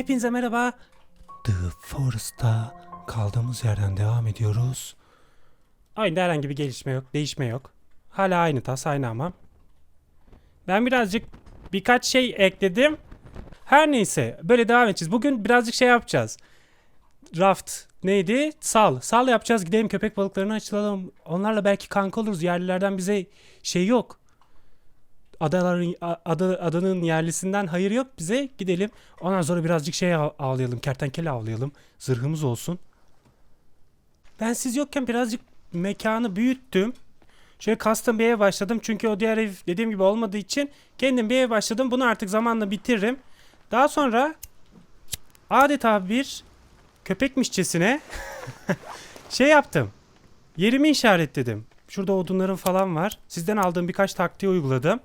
Hepinize merhaba. The Forest'ta kaldığımız yerden devam ediyoruz. Oyunda herhangi bir gelişme yok, değişme yok. Hala aynı tas, aynı ama. Ben birazcık birkaç şey ekledim. Her neyse, böyle devam edeceğiz. Bugün birazcık şey yapacağız. Raft neydi? Sal. Sal yapacağız. Gidelim köpek balıklarını açılalım. Onlarla belki kanka oluruz. Yerlilerden bize şey yok adaların ada, adanın yerlisinden hayır yok bize gidelim. Ondan sonra birazcık şey av- avlayalım. Kertenkele avlayalım. Zırhımız olsun. Ben siz yokken birazcık mekanı büyüttüm. Şöyle custom bir ev başladım. Çünkü o diğer ev dediğim gibi olmadığı için kendim bir ev başladım. Bunu artık zamanla bitiririm. Daha sonra adeta bir köpekmişçesine şey yaptım. Yerimi işaretledim. Şurada odunlarım falan var. Sizden aldığım birkaç taktiği uyguladım.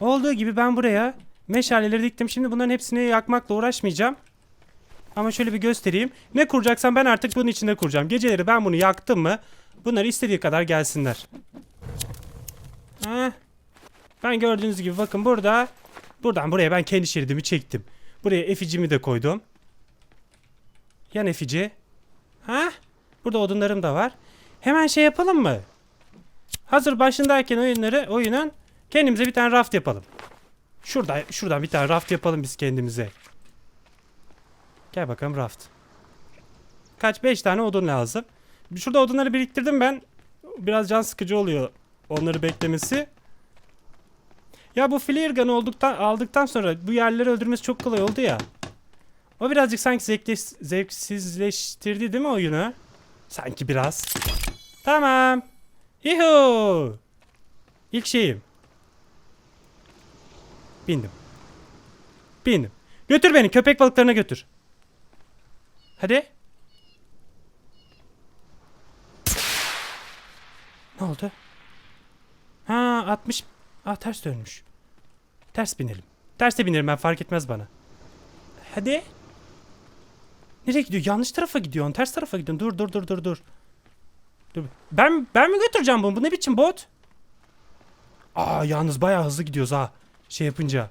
Olduğu gibi ben buraya meşaleleri diktim. Şimdi bunların hepsini yakmakla uğraşmayacağım. Ama şöyle bir göstereyim. Ne kuracaksam ben artık bunun içinde kuracağım. Geceleri ben bunu yaktım mı bunlar istediği kadar gelsinler. Heh. Ben gördüğünüz gibi bakın burada buradan buraya ben kendi şeridimi çektim. Buraya eficimi de koydum. Yan efici. Ha? Burada odunlarım da var. Hemen şey yapalım mı? Hazır başındayken oyunları oyunun kendimize bir tane raft yapalım. Şurada şuradan bir tane raft yapalım biz kendimize. Gel bakalım raft. Kaç 5 tane odun lazım. Şurada odunları biriktirdim ben. Biraz can sıkıcı oluyor onları beklemesi. Ya bu flare gun olduktan aldıktan sonra bu yerleri öldürmesi çok kolay oldu ya. O birazcık sanki zevkli, zevksizleştirdi değil mi oyunu? Sanki biraz. Tamam. Yuhu. İlk şeyim. Bindim. Bindim. Götür beni köpek balıklarına götür. Hadi. Ne oldu? Ha 60. Ah ters dönmüş. Ters binelim. Ters de binerim ben fark etmez bana. Hadi. Nereye gidiyor? Yanlış tarafa gidiyorsun. Ters tarafa gidiyorsun. Dur dur dur dur dur. Dur. Ben ben mi götüreceğim bunu? Bu ne biçim bot? Aa yalnız bayağı hızlı gidiyoruz ha. Şey yapınca.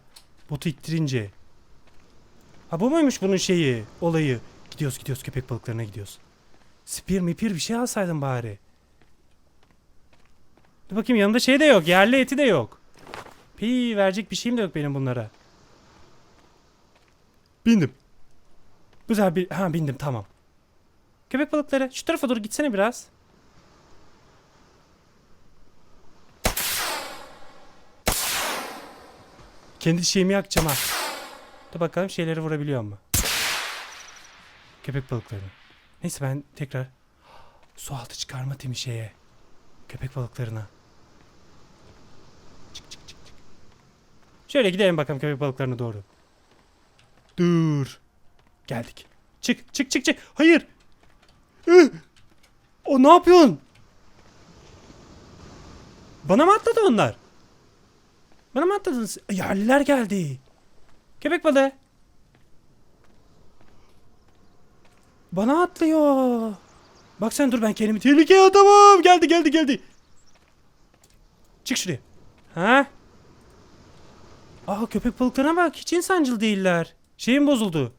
Botu ittirince. Ha bu muymuş bunun şeyi, olayı? Gidiyoruz gidiyoruz köpek balıklarına gidiyoruz. Spear mipir bir şey alsaydın bari. Dur bakayım yanımda şey de yok. Yerli eti de yok. Pi verecek bir şeyim de yok benim bunlara. Bindim. Güzel bir... Ha bindim tamam. Köpek balıkları şu tarafa doğru gitsene biraz. Kendi şeyimi yakacağım ha. Dur bakalım şeyleri vurabiliyor mu? Köpek balıkları. Neyse ben tekrar su altı çıkarma timi şeye. Köpek balıklarına. Çık çık çık çık. Şöyle gidelim bakalım köpek balıklarına doğru. Dur. Geldik. Çık çık çık çık. Hayır. Ih! O ne yapıyorsun? Bana mı atladı onlar? Bana mı atladınız? Yerliler geldi. Köpek balığı. Bana atlıyor. Bak sen dur ben kendimi tehlikeye atamam. Geldi geldi geldi. Çık şuraya. Ha? Aa köpek balıklarına bak. Hiç insancıl değiller. Şeyim bozuldu.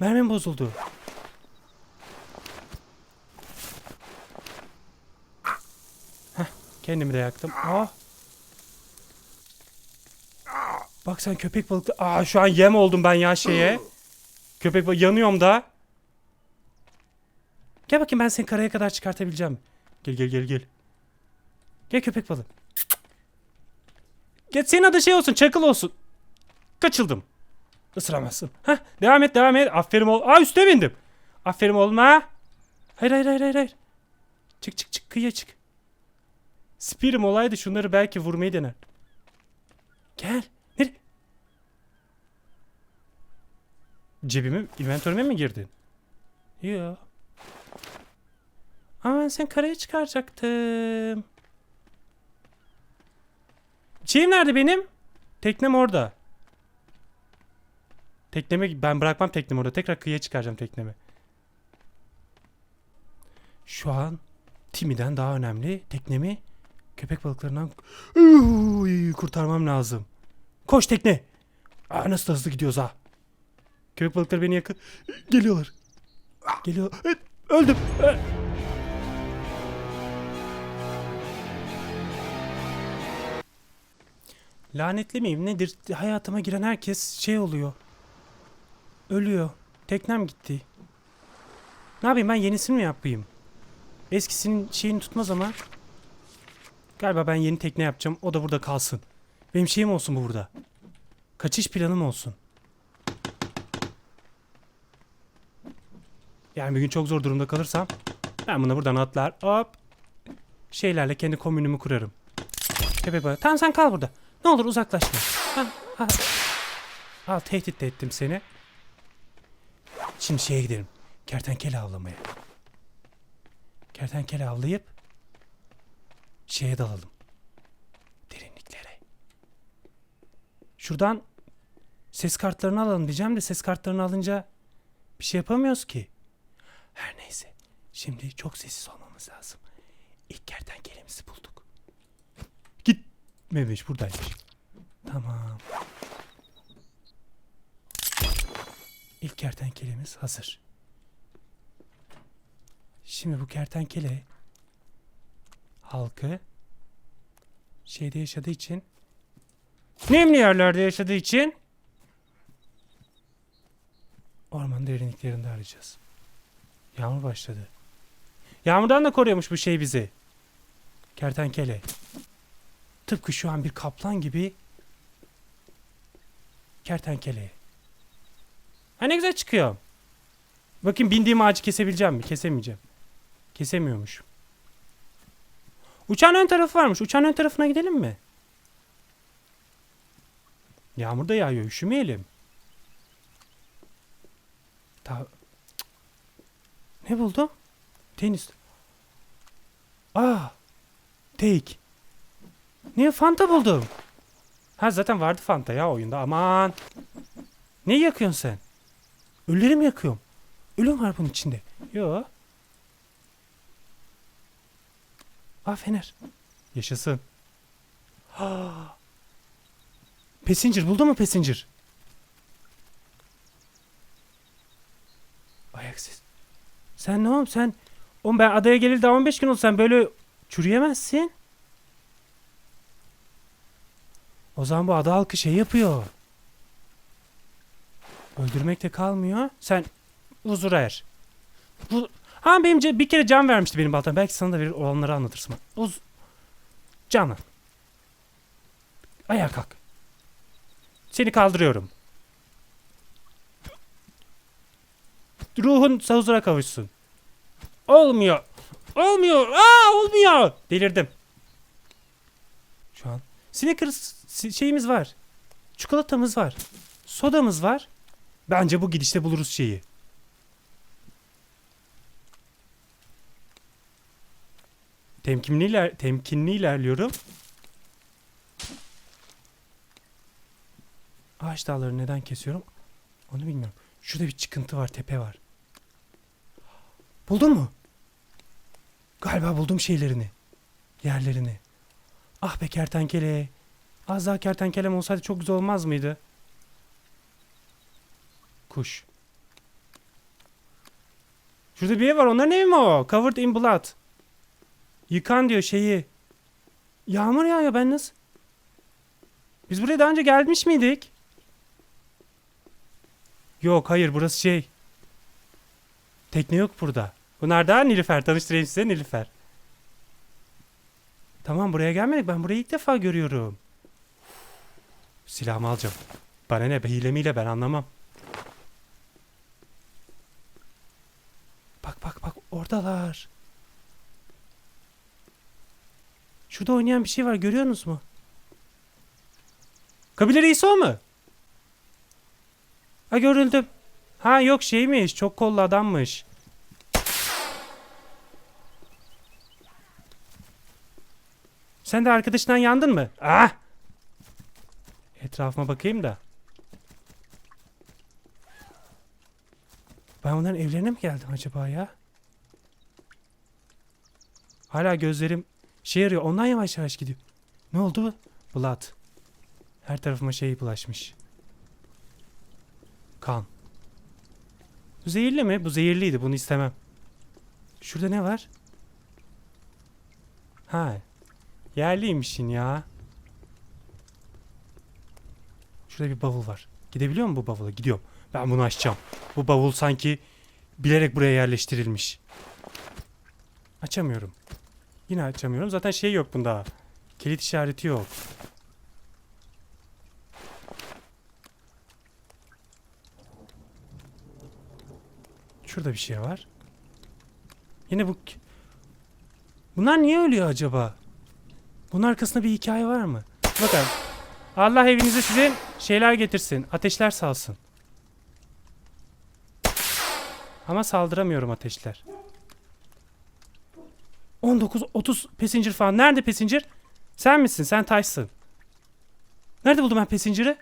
Mermim bozuldu. Heh, kendimi de yaktım. Aa. Bak sen köpek balıklı. Aa şu an yem oldum ben ya şeye. Köpek balığı yanıyorum da. Gel bakayım ben seni karaya kadar çıkartabileceğim. Gel gel gel gel. Gel köpek balığı. Gel senin adı şey olsun çakıl olsun. Kaçıldım. Isıramazsın. Heh, devam et devam et. Aferin ol. Aa üstüne bindim. Aferin olma. Hayır hayır hayır. hayır. Çık çık çık kıyıya çık. Spirim olaydı şunları belki vurmayı dener. Gel. Nereye? Cebime, inventörüme mi girdin? Yok. Ama ben sen karaya çıkaracaktım. Şeyim nerede benim? Teknem orada. Teknemi ben bırakmam teknemi orada. Tekrar kıyıya çıkaracağım teknemi. Şu an Timi'den daha önemli teknemi köpek balıklarından kurtarmam lazım. Koş tekne. Aa, nasıl hızlı gidiyoruz ha. Köpek balıkları beni yakın. Geliyorlar. Geliyor. Öldüm. Lanetli miyim nedir? Hayatıma giren herkes şey oluyor. Ölüyor. Teknem gitti. Ne yapayım ben yenisini mi yapayım? Eskisinin şeyini tutmaz ama. Galiba ben yeni tekne yapacağım. O da burada kalsın. Benim şeyim olsun bu burada. Kaçış planım olsun. Yani bir gün çok zor durumda kalırsam ben bunu buradan atlar hop şeylerle kendi komünümü kurarım. Köpek balığı. Tamam sen kal burada. Ne olur uzaklaşma. Ha, ha. Al tehdit de ettim seni. Şimdi şeye gidelim. Kertenkele avlamaya. Kertenkele avlayıp şeye dalalım. Derinliklere. Şuradan ses kartlarını alalım diyeceğim de ses kartlarını alınca bir şey yapamıyoruz ki. Her neyse. Şimdi çok sessiz olmamız lazım. İlk kertenkelemizi bulduk. Gitmemiş buradaymış. Tamam. İlk kertenkelemiz hazır. Şimdi bu kertenkele halkı şeyde yaşadığı için nemli yerlerde yaşadığı için orman derinliklerinde arayacağız. Yağmur başladı. Yağmurdan da koruyormuş bu şey bizi. Kertenkele. Tıpkı şu an bir kaplan gibi kertenkele. Ha ne güzel çıkıyor. Bakayım bindiğim ağacı kesebileceğim mi? Kesemeyeceğim. Kesemiyormuş. Uçağın ön tarafı varmış. Uçağın ön tarafına gidelim mi? Yağmur da yağıyor. Üşümeyelim. Ta. Ne buldum? Tenis. Aa. Take. Niye Fanta buldum? Ha zaten vardı Fanta ya oyunda. Aman. Ne yakıyorsun sen? Ölüleri mi yakıyorum? Ölüm var bunun içinde. Yo. Aa fener. Yaşasın. Ha. Passenger buldun mu Passenger? Ayaksız. Sen ne oğlum sen? Oğlum ben adaya geleli daha 15 gün oldu böyle çürüyemezsin. O zaman bu ada halkı şey yapıyor. Öldürmekte kalmıyor. Sen huzura er. Bu, ha benim bir kere can vermişti benim baltam. Belki sana da verir olanları anlatırsın. Uz Canım. Ayağa kalk. Seni kaldırıyorum. Ruhun huzura kavuşsun. Olmuyor. Olmuyor. Aa olmuyor. Delirdim. Şu an Snickers şeyimiz var. Çikolatamız var. Sodamız var. Bence bu gidişte buluruz şeyi. Temkinli, iler temkinli ilerliyorum. Ağaç dallarını neden kesiyorum? Onu bilmiyorum. Şurada bir çıkıntı var, tepe var. Buldun mu? Galiba buldum şeylerini. Yerlerini. Ah be kertenkele. Az daha kertenkelem olsaydı çok güzel olmaz mıydı? Kuş. Şurada bir ev var. Onların evi mi o? Covered in blood. Yıkan diyor şeyi. Yağmur yağıyor ben nasıl? Biz buraya daha önce gelmiş miydik? Yok hayır burası şey. Tekne yok burada. Bunlar daha Nilüfer. Tanıştırayım size Nilüfer. Tamam buraya gelmedik. Ben burayı ilk defa görüyorum. Silahımı alacağım. Bana ne be hile miyle ben anlamam. Bak bak bak oradalar. Şurada oynayan bir şey var görüyorsunuz mu? Kabile reisi o mu? Ha görüldüm. Ha yok şeymiş çok kollu adammış. Sen de arkadaşından yandın mı? Ah! Etrafıma bakayım da. Ben onların evlerine mi geldim acaba ya? Hala gözlerim şey arıyor. Ondan yavaş yavaş gidiyor. Ne oldu? Blood. Her tarafıma şey bulaşmış. Kan. Zehirli mi? Bu zehirliydi. Bunu istemem. Şurada ne var? Ha. Yerliymişsin ya. Şurada bir bavul var. Gidebiliyor mu bu bavula? Gidiyorum. Ben bunu açacağım. Bu bavul sanki bilerek buraya yerleştirilmiş. Açamıyorum. Yine açamıyorum. Zaten şey yok bunda. Kilit işareti yok. Şurada bir şey var. Yine bu... Bunlar niye ölüyor acaba? Bunun arkasında bir hikaye var mı? Bakın. Allah evinize size şeyler getirsin. Ateşler salsın. Ama saldıramıyorum ateşler. 19 30 passenger falan. Nerede passenger? Sen misin? Sen Taşsın. Nerede buldum ben passenger'ı?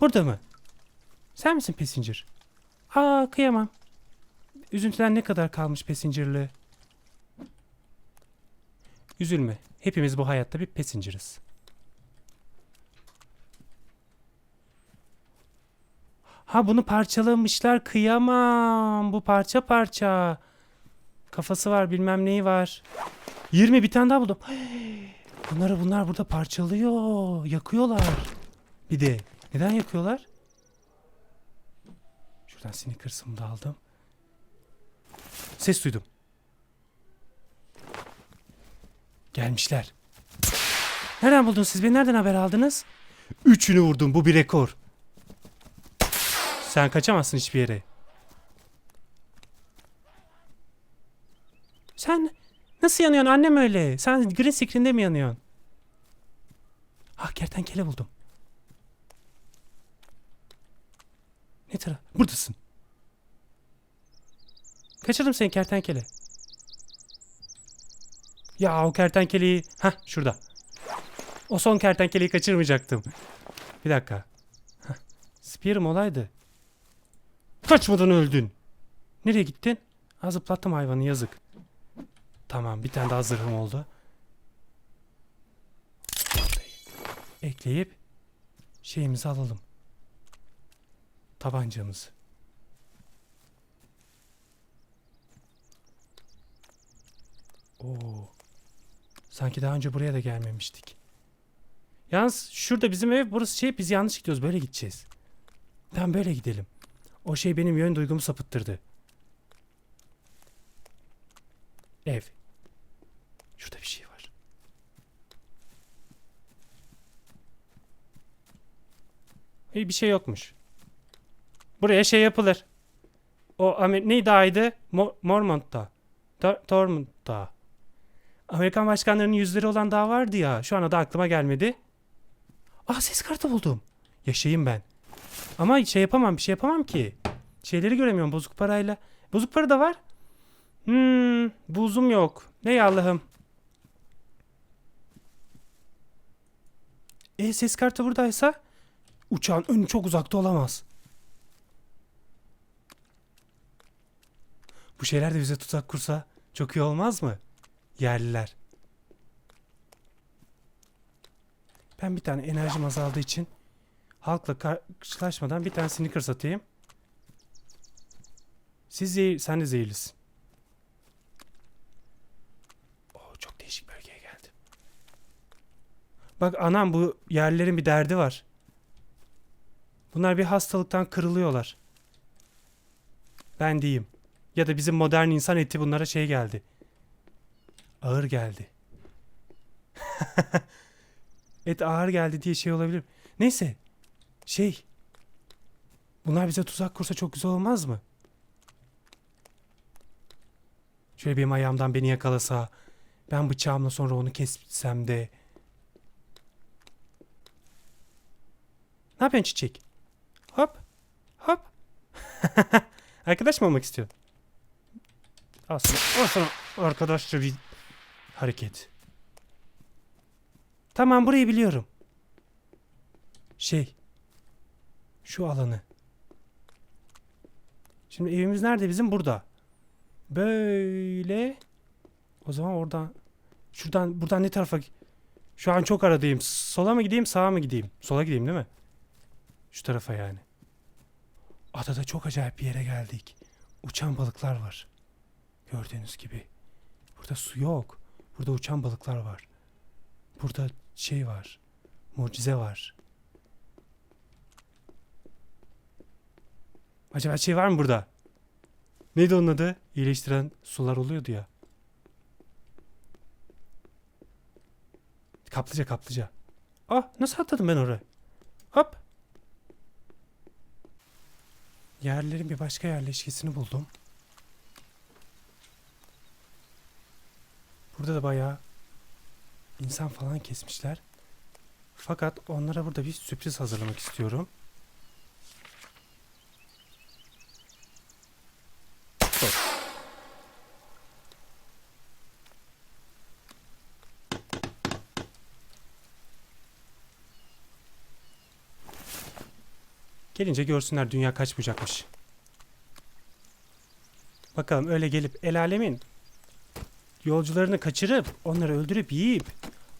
Burada mı? Sen misin passenger? Aa kıyamam. Üzüntüden ne kadar kalmış passenger'lığı? Üzülme. Hepimiz bu hayatta bir passenger'ız. Ha bunu parçalamışlar. Kıyamam. Bu parça parça. Kafası var bilmem neyi var. 20 bir tane daha buldum. Bunları bunlar burada parçalıyor. Yakıyorlar. Bir de neden yakıyorlar? Şuradan Snickers'ımı da aldım. Ses duydum. Gelmişler. Nereden buldunuz siz beni? Nereden haber aldınız? Üçünü vurdum. Bu bir rekor. Sen kaçamazsın hiçbir yere. Sen nasıl yanıyorsun annem öyle? Sen green screen'de mi yanıyorsun? Ah kertenkele buldum. Ne taraf? Buradasın. Kaçırdım seni kertenkele. Ya o kertenkeleyi... Hah şurada. O son kertenkeleyi kaçırmayacaktım. Bir dakika. Hah. Spear'ım olaydı. Kaçmadan öldün. Nereye gittin? Ha zıplattım hayvanı yazık. Tamam bir tane daha zırhım oldu. Ekleyip şeyimizi alalım. Tabancamızı. Oo. Sanki daha önce buraya da gelmemiştik. Yalnız şurada bizim ev burası şey biz yanlış gidiyoruz böyle gideceğiz. Tamam böyle gidelim. O şey benim yön duygumu sapıttırdı. Ev. Şurada bir şey var. İyi bir şey yokmuş. Buraya şey yapılır. O Amer neydi aydı? Mo Mormont'ta. Tor Tormund'da. Amerikan başkanlarının yüzleri olan dağ vardı ya. Şu an adı aklıma gelmedi. Aa ses kartı buldum. Yaşayayım ben. Ama şey yapamam bir şey yapamam ki. Şeyleri göremiyorum bozuk parayla. Bozuk para da var. Hmm, buzum yok. Ne Allah'ım. E ses kartı buradaysa uçağın önü çok uzakta olamaz. Bu şeyler de bize tuzak kursa çok iyi olmaz mı? Yerliler. Ben bir tane enerjim azaldığı için halkla karşılaşmadan bir tane sneaker atayım. Siz zehir, sen de zehirlisin. Oo, çok değişik bölgeye geldim. Bak anam bu yerlerin bir derdi var. Bunlar bir hastalıktan kırılıyorlar. Ben diyeyim. Ya da bizim modern insan eti bunlara şey geldi. Ağır geldi. Et ağır geldi diye şey olabilir. Neyse. Şey. Bunlar bize tuzak kursa çok güzel olmaz mı? Şöyle benim ayağımdan beni yakalasa. Ben bıçağımla sonra onu kessem de. Ne yapıyorsun çiçek? Hop. Hop. Arkadaş mı olmak istiyor? Aslında, aslında arkadaşça bir hareket. Tamam burayı biliyorum. Şey. Şu alanı. Şimdi evimiz nerede bizim? Burada. Böyle. O zaman oradan. Şuradan buradan ne tarafa? Şu an çok aradayım. Sola mı gideyim sağa mı gideyim? Sola gideyim değil mi? Şu tarafa yani. Adada çok acayip bir yere geldik. Uçan balıklar var. Gördüğünüz gibi. Burada su yok. Burada uçan balıklar var. Burada şey var. Mucize var. Acaba şey var mı burada? Neydi onun adı? İyileştiren sular oluyordu ya. Kaplıca kaplıca. Ah nasıl atladım ben oraya? Hop. Yerlerin bir başka yerleşkesini buldum. Burada da bayağı insan falan kesmişler. Fakat onlara burada bir sürpriz hazırlamak istiyorum. Gelince görsünler dünya kaçmayacakmış. Bakalım öyle gelip el alemin yolcularını kaçırıp onları öldürüp yiyip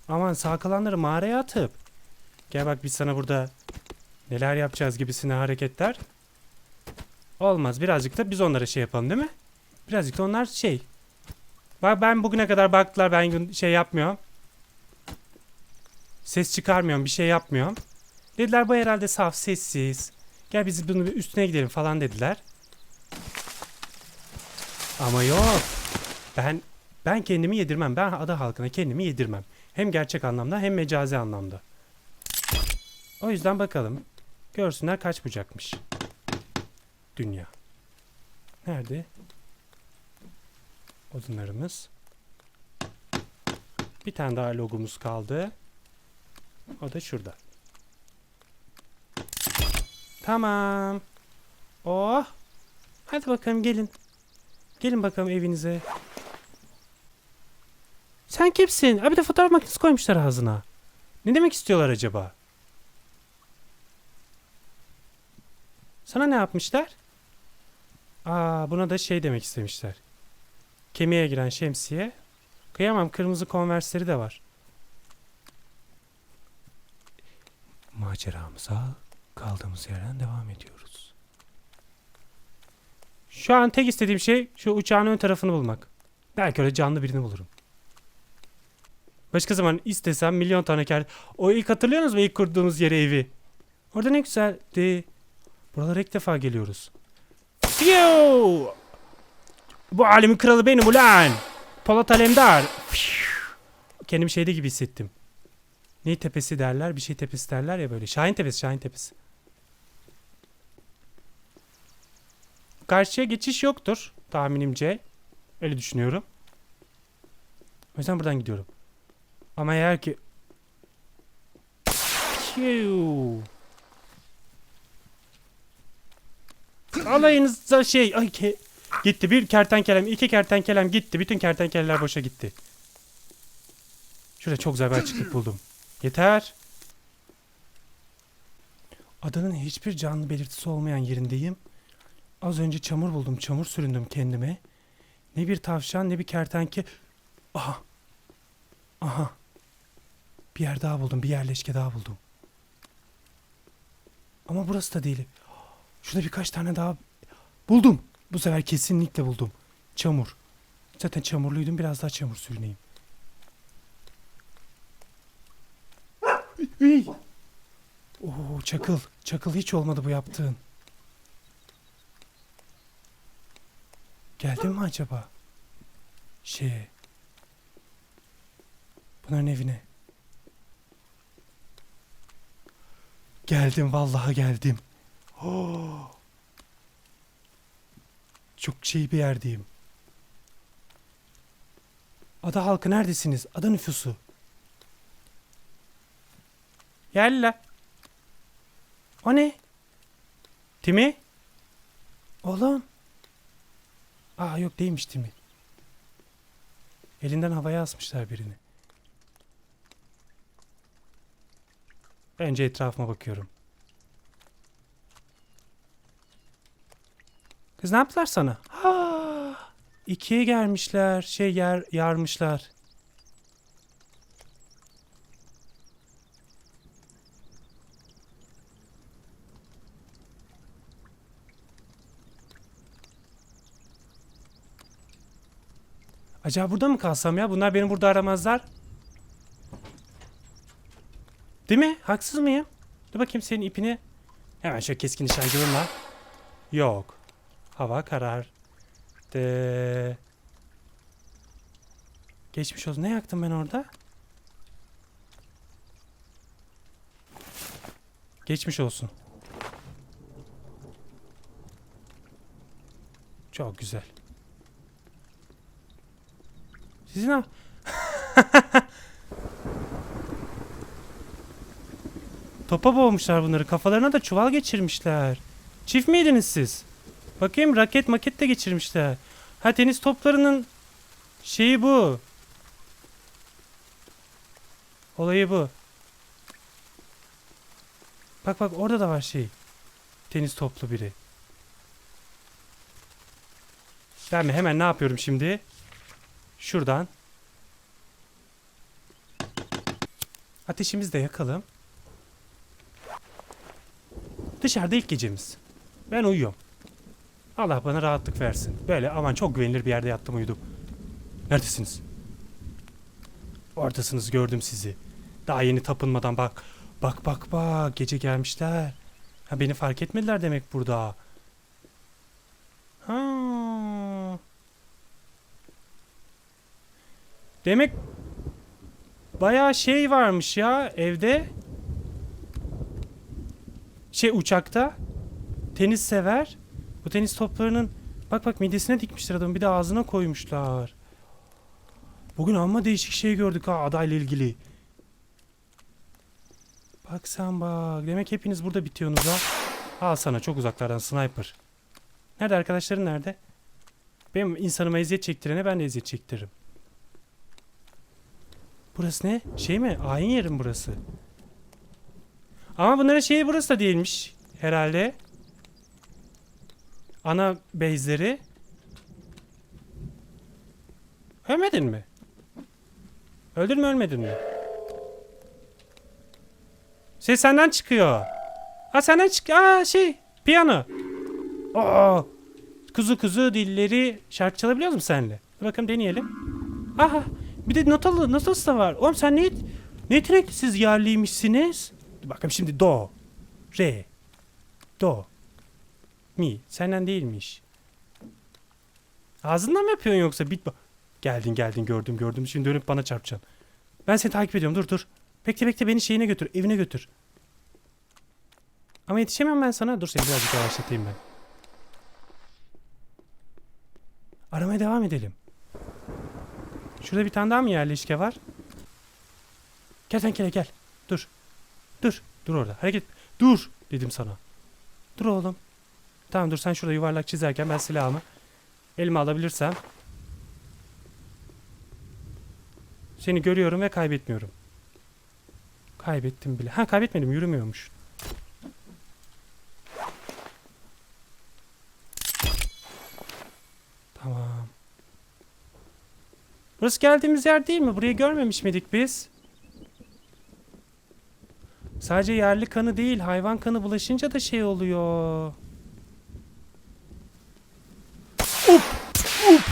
aman sağ kalanları mağaraya atıp gel bak biz sana burada neler yapacağız gibisine hareketler olmaz. Birazcık da biz onlara şey yapalım değil mi? Birazcık da onlar şey. Bak ben bugüne kadar baktılar ben şey yapmıyorum. Ses çıkarmıyorum bir şey yapmıyorum. Dediler bu herhalde saf sessiz. Gel biz bunu bir üstüne gidelim falan dediler. Ama yok. Ben ben kendimi yedirmem. Ben ada halkına kendimi yedirmem. Hem gerçek anlamda hem mecazi anlamda. O yüzden bakalım. Görsünler kaç bucakmış. Dünya. Nerede? Odunlarımız. Bir tane daha logomuz kaldı. O da şurada. Tamam. Oh. Hadi bakalım gelin. Gelin bakalım evinize. Sen kimsin? Abi de fotoğraf makinesi koymuşlar ağzına. Ne demek istiyorlar acaba? Sana ne yapmışlar? Aa buna da şey demek istemişler. Kemiğe giren şemsiye. Kıyamam kırmızı konversleri de var. Maceramıza kaldığımız yerden devam ediyoruz. Şu an tek istediğim şey şu uçağın ön tarafını bulmak. Belki öyle canlı birini bulurum. Başka zaman istesem milyon tane kar... O ilk hatırlıyorsunuz mu ilk kurduğumuz yere evi? Orada ne güzeldi. Buralara ilk defa geliyoruz. Fiyo! Bu alemin kralı benim ulan. Polat Alemdar. Kendimi şeyde gibi hissettim. Ne tepesi derler? Bir şey tepesi derler ya böyle. Şahin tepesi, Şahin tepesi. Karşıya geçiş yoktur tahminimce. Öyle düşünüyorum. O yüzden buradan gidiyorum. Ama eğer ki... Alayınızda şey... Ay ke... Gitti. Bir kertenkelem, iki kertenkelem gitti. Bütün kertenkeleler boşa gitti. Şurada çok güzel bir açıklık buldum. Yeter. Adanın hiçbir canlı belirtisi olmayan yerindeyim. Az önce çamur buldum. Çamur süründüm kendime. Ne bir tavşan ne bir kertenke... Aha. Aha. Bir yer daha buldum. Bir yerleşke daha buldum. Ama burası da değil. Şurada birkaç tane daha... Buldum. Bu sefer kesinlikle buldum. Çamur. Zaten çamurluydum. Biraz daha çamur sürüneyim. Ey! Oo çakıl. Çakıl hiç olmadı bu yaptığın. Geldin mi acaba? Şeye. Bunların evine. Geldim vallahi geldim. Oo. Çok şey bir yerdeyim. Ada halkı neredesiniz? Ada nüfusu. Gel la. O ne? Timi? Oğlum. Aa yok değilmiş Timi. Elinden havaya asmışlar birini. Önce etrafıma bakıyorum. Kız ne yaptılar sana? Ha! İkiye gelmişler. Şey yer yarmışlar. Acaba burada mı kalsam ya? Bunlar beni burada aramazlar. Değil mi? Haksız mıyım? Dur bakayım senin ipini. Hemen şöyle keskin nişancılığımla. Yok. Hava karar. De... Geçmiş olsun. Ne yaktım ben orada? Geçmiş olsun. Çok güzel. Sizin ha... Topa boğmuşlar bunları. Kafalarına da çuval geçirmişler. Çift miydiniz siz? Bakayım raket maket de geçirmişler. Ha tenis toplarının şeyi bu. Olayı bu. Bak bak orada da var şey. Tenis toplu biri. Ben mi hemen ne yapıyorum şimdi? Şuradan. Ateşimizi de yakalım. Dışarıda ilk gecemiz. Ben uyuyorum. Allah bana rahatlık versin. Böyle aman çok güvenilir bir yerde yattım uyudum. Neredesiniz? Oradasınız gördüm sizi. Daha yeni tapınmadan bak. Bak bak bak gece gelmişler. Ha beni fark etmediler demek burada. Ha. Demek bayağı şey varmış ya evde. Şey uçakta. Tenis sever. Bu tenis toplarının bak bak midesine dikmişler adamı bir de ağzına koymuşlar. Bugün amma değişik şey gördük ha adayla ilgili. Bak sen bak. Demek hepiniz burada bitiyorsunuz ha. Al sana çok uzaklardan sniper. Nerede arkadaşların nerede? Benim insanıma eziyet çektirene ben de eziyet çektiririm. Burası ne? Şey mi? Ayin yeri mi burası? Ama bunların şeyi burası da değilmiş. Herhalde. Ana base'leri. Ölmedin mi? Öldün mü ölmedin mi? Ses senden çıkıyor. Ha senden çık. Aa şey piyano. Aa. Kuzu kuzu dilleri şarkı çalabiliyor musun senle? Bakalım deneyelim. Aha bir de notalı notası da var. Oğlum sen ne ne yetenekli siz yerliymişsiniz? Bakalım şimdi do, re, do, mi. Senden değilmiş. Ağzından mı yapıyorsun yoksa? Bit Geldin geldin gördüm gördüm. Şimdi dönüp bana çarpacaksın. Ben seni takip ediyorum dur dur. Bekle bekle beni şeyine götür evine götür. Ama yetişemem ben sana. Dur seni birazcık yavaşlatayım ben. Aramaya devam edelim. Şurada bir tane daha mı yerleşke var? Kertenkele gel. Dur. Dur. Dur orada. Hareket. Dur dedim sana. Dur oğlum. Tamam dur sen şurada yuvarlak çizerken ben silahımı elime alabilirsem seni görüyorum ve kaybetmiyorum. Kaybettim bile. Ha kaybetmedim yürümüyormuş. Tamam. Burası geldiğimiz yer değil mi? Burayı görmemiş miydik biz? Sadece yerli kanı değil, hayvan kanı bulaşınca da şey oluyor. Up! Up!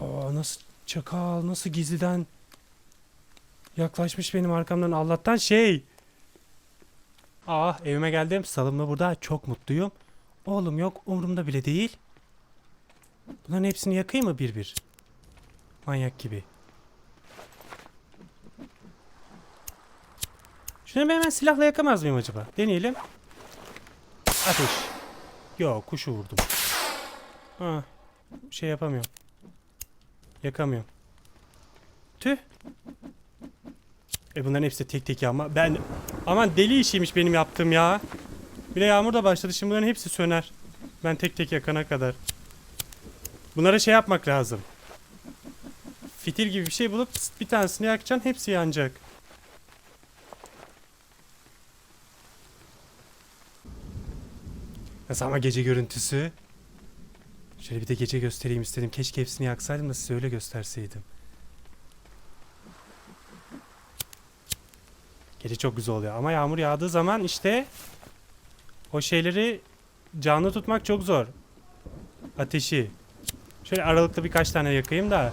Aa, nasıl çakal, nasıl gizliden yaklaşmış benim arkamdan Allah'tan şey. Ah evime geldim. Salımla burada çok mutluyum. Oğlum yok umurumda bile değil. Bunların hepsini yakayım mı bir bir? Manyak gibi. Şunu hemen silahla yakamaz mıyım acaba? Deneyelim. Ateş. Yok kuşu vurdum. Ha, şey yapamıyorum. Yakamıyorum. Tüh. E bunların hepsi tek tek ama ben aman deli işiymiş benim yaptığım ya. Bir de yağmur da başladı şimdi bunların hepsi söner. Ben tek tek yakana kadar. Bunlara şey yapmak lazım. Fitil gibi bir şey bulup bir tanesini yakacaksın hepsi yanacak. Nasıl ama gece görüntüsü? Şöyle bir de gece göstereyim istedim. Keşke hepsini yaksaydım da size öyle gösterseydim. Gece çok güzel oluyor ama yağmur yağdığı zaman işte o şeyleri canlı tutmak çok zor. Ateşi. Şöyle aralıkta birkaç tane yakayım da.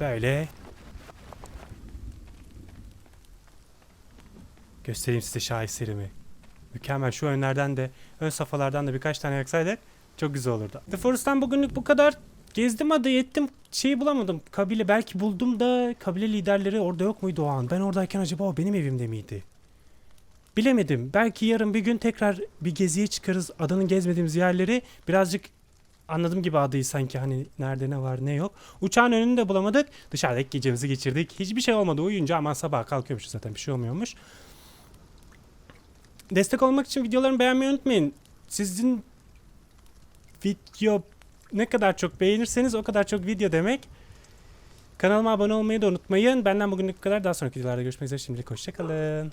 Böyle. Göstereyim size şaheserimi. Mükemmel. Şu önlerden de, ön safhalardan da birkaç tane yaksaydık çok güzel olurdu. The Forest'tan bugünlük bu kadar. Gezdim adayı ettim. Şeyi bulamadım. Kabile belki buldum da kabile liderleri orada yok muydu o an? Ben oradayken acaba o benim evimde miydi? Bilemedim. Belki yarın bir gün tekrar bir geziye çıkarız. Adanın gezmediğimiz yerleri birazcık anladığım gibi adayı sanki hani nerede ne var ne yok. Uçağın önünü de bulamadık. Dışarıdaki gecemizi geçirdik. Hiçbir şey olmadı. Uyuyunca aman sabah kalkıyormuş zaten bir şey olmuyormuş. Destek olmak için videolarımı beğenmeyi unutmayın. Sizin video ne kadar çok beğenirseniz o kadar çok video demek. Kanalıma abone olmayı da unutmayın. Benden bugünlük bu kadar. Daha sonraki videolarda görüşmek üzere. Şimdilik hoşçakalın.